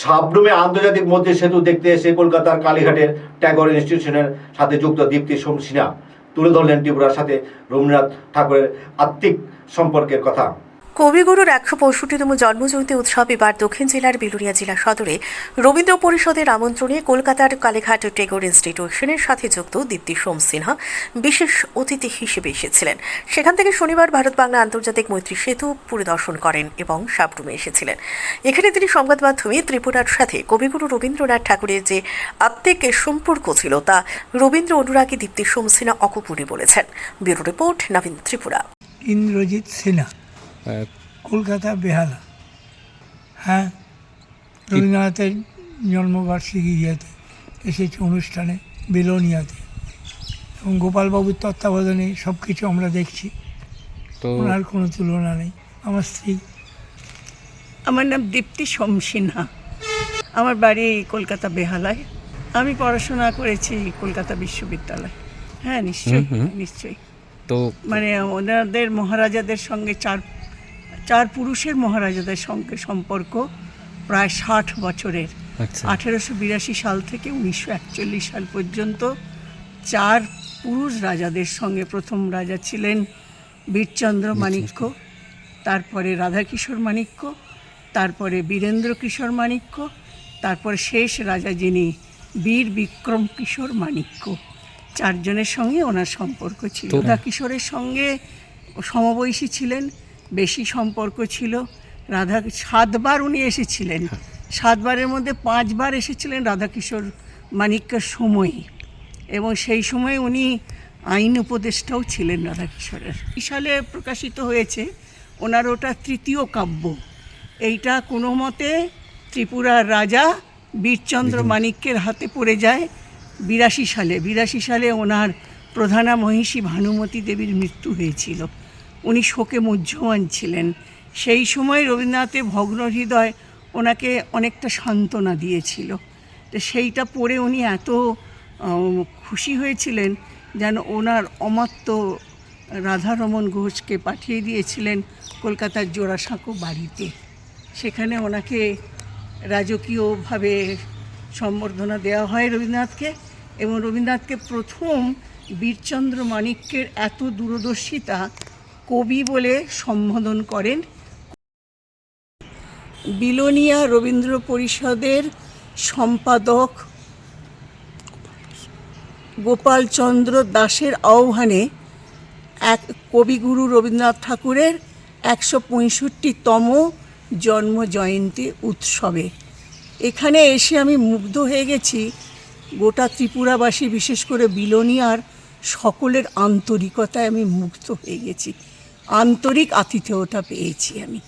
সাবরুমে আন্তর্জাতিক মধ্যে সেতু দেখতে এসে কলকাতার কালীঘাটের ট্যাগর ইনস্টিটিউশনের সাথে যুক্ত দীপ্তি সোম সিনহা। তুলে ধরলেন ত্রিপুরার সাথে রবীন্দ্রনাথ ঠাকুরের আত্মিক সম্পর্কের কথা। কবিগুরুর একশো পঁয়ষট্টিতম জন্মজয়ন্তী উৎসব এবার দক্ষিণ জেলার বিলুনিয়া জেলা সদরে। রবীন্দ্র পরিষদের আমন্ত্রণে কলকাতার কালীঘাট টেগোর ইনস্টিটিউশনের সাথে যুক্ত দীপ্তি সোম সিনহা বিশেষ অতিথি হিসেবে এসেছিলেন। সেখান থেকে শনিবার ভারত বাংলা আন্তর্জাতিক মৈত্রী সেতু পরিদর্শন করেন এবং সাবরুমে এসেছিলেন। এখানে তিনি সংবাদ মাধ্যমে ত্রিপুরার সাথে কবিগুরু রবীন্দ্রনাথ ঠাকুরের যে আত্মিক সম্পর্ক ছিল তা রবীন্দ্র অনুরাগী দীপ্তি সোম সিনহা অকুপুরি বলেছেন। Bureau report, Nabin Tripura. Indrajit Sinha. Kolkata Behala. হ্যাঁ রবীন্দ্রনাথের জন্মবার্ষিকী ইয়েতে এসেছে অনুষ্ঠানে বেলোনিয়াতে। এবং গোপালবাবুর তত্ত্বাবধানে সব কিছু আমরা দেখছি। তো ওনার কোনো তুলনা নেই। আমার স্ত্রী। আমার নাম দীপ্তি সোম সিনহা। আমার বাড়ি কলকাতা বেহালায়। আমি পড়াশোনা করেছি কলকাতা বিশ্ববিদ্যালয়। হ্যাঁ নিশ্চয়ই। নিশ্চয়ই। তো মানে ওনাদের মহারাজাদের সঙ্গে চার চার পুরুষের মহারাজাদের সঙ্গে সম্পর্ক প্রায় ষাট বছরের। আচ্ছা। আঠেরোশো বিরাশি সাল থেকে উনিশশো একচল্লিশ সাল পর্যন্ত চার পুরুষ রাজাদের সঙ্গে প্রথম রাজা ছিলেন বীরচন্দ্র মাণিক্য তারপরে রাধাকিশোর মাণিক্য তারপরে বীরেন্দ্র কিশোর মাণিক্য তারপরে শেষ রাজা যিনি বীর বিক্রম কিশোর মাণিক্য। চারজনের সঙ্গে ওনার সম্পর্ক ছিল। রাধাকিশোরের সঙ্গে সমবয়সী ছিলেন বেশি সম্পর্ক ছিল। রাধা সাতবার উনি এসেছিলেন। সাতবারের মধ্যে পাঁচবার এসেছিলেন রাধাকিশোর মানিক্যের সময়ই এবং সেই সময় উনি আইন উপদেষ্টাও ছিলেন রাধাকিশোরের। সালে প্রকাশিত হয়েছে ওনার ওটা তৃতীয় কাব্য। এইটা কোনো মতে ত্রিপুরার রাজা বীরচন্দ্র মাণিক্যের হাতে পড়ে যায়। বিরাশি সালে বিরাশি সালে ওনার প্রধানা মহিষী ভানুমতী দেবীর মৃত্যু হয়েছিল। উনি শোকে মুহ্যমান ছিলেন। সেই সময় রবীন্দ্রনাথের ভগ্ন হৃদয় ওনাকে অনেকটা সান্ত্বনা দিয়েছিল। তো সেইটা পড়ে উনি এত খুশি হয়েছিলেন যেন ওনার অমাত্য রাধারমন ঘোষকে পাঠিয়ে দিয়েছিলেন কলকাতার জোড়াসাঁকো বাড়িতে। সেখানে ওনাকে রাজকীয়ভাবে সম্বর্ধনা দেওয়া হয় রবীন্দ্রনাথকে এবং রবীন্দ্রনাথকে প্রথম বীরচন্দ্র মাণিক্যের এত দূরদর্শিতা কবি বলে সম্বোধন করেন। বিলোনিয়া রবীন্দ্র পরিষদের সম্পাদক গোপালচন্দ্র দাসের আহ্বানে এক কবিগুরু রবীন্দ্রনাথ ঠাকুরের একশো পঁয়ষট্টিতম জন্ম জয়ন্তী উৎসবে। এখানে এসে আমি মুগ্ধ হয়ে গেছি গোটা ত্রিপুরাবাসী, বিশেষ করে বিলোনিয়ার সকলের আন্তরিকতায় আমি মুগ্ধ হয়ে গেছি। আন্তরিক আতিথেয়তা পেয়েছি আমি।